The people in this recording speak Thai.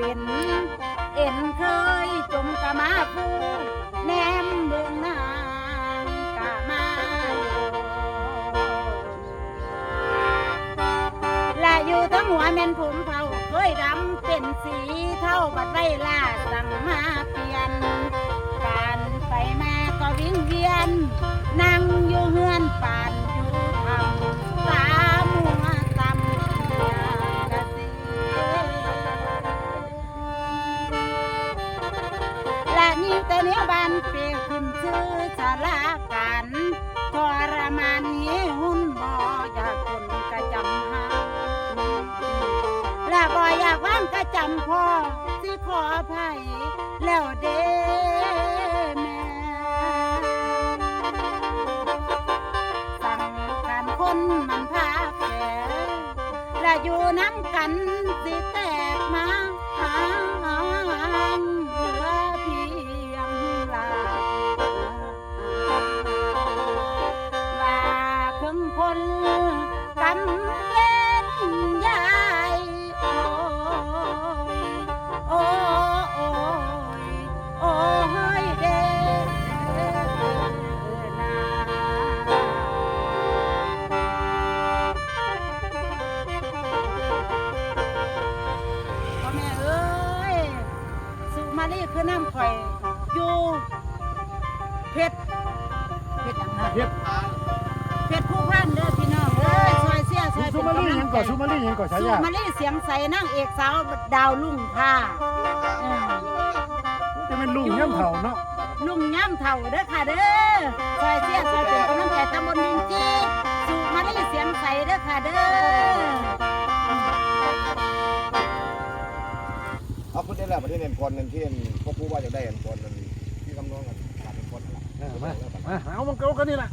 เป็น เอ็นเคยจมกะมาผูแนมเมืองนางกะมาและอยู่ทั้งหัวเมนผมเผาเคยดำเป็นสีเท่าบัดไรล่าสังมา แต่เนี้ยบานเปรียขึ้นชื่อชาลาการทรมานนี้หุ่นบ่อยากคนกระจำหาและบ่อยากว่างก็จำพ่อสิขออภัยแล้วเด้แม่สั่งการคนมันพาแก่และอยู่น้ำกันสิแตกมา มาลีคือน้ำข่อยอยู่เพชรเพชรอย่างนั้นเฮ็ดเพชรผู้พันเด้อพี่น้องเอ้ยซอยเสียซอยซูเป็นมารีกำลัยังงใจก่อนซูมารียังก่อนฉาสุยามาลีเสียงใสนางเอกสาวดาวลุ่งค่ะเออ จะเป็นลุงย่ำเผาเนาะ ลุงย่ำเถ่าเด้อค่ะเด้อซอยเสียซอยเป็นกำลัง แล้วประเทศเอ็นคอนั่นที่เอ็นพ่อผู้ว่าจะได้เอ็นคอนั่นที่กำนองกันขาดเอ็นคอนั่นแหละ มา มาเอามันเก่ากันนี่ล่ะ